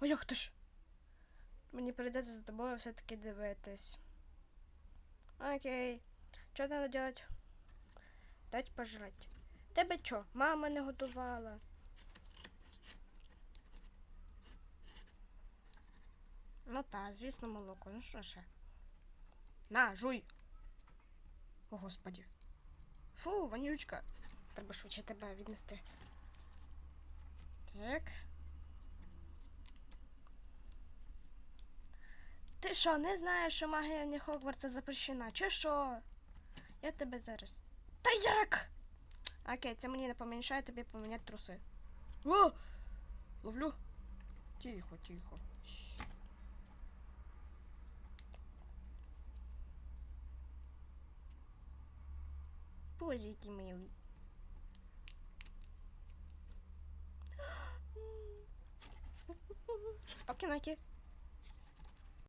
О, як ж? Мені прийдеться за тобою все-таки дивитись. Окей. Що треба делать? Дать пожрать. Тебе що, мама не готувала? Ну та, звісно, молоко. Ну що ще? На, жуй. О, господі. Фу, вонючка. Треба швидше тебе віднести. Так. Ти що, не знаєш, що магія не Хогвартса запрещена, чи що? Я тебе зараз. Та як? Окей, це мені не помішає тобі поміняти труси. О! Ловлю. Тихо, тихо. Боже, який милий. Спокійнокі.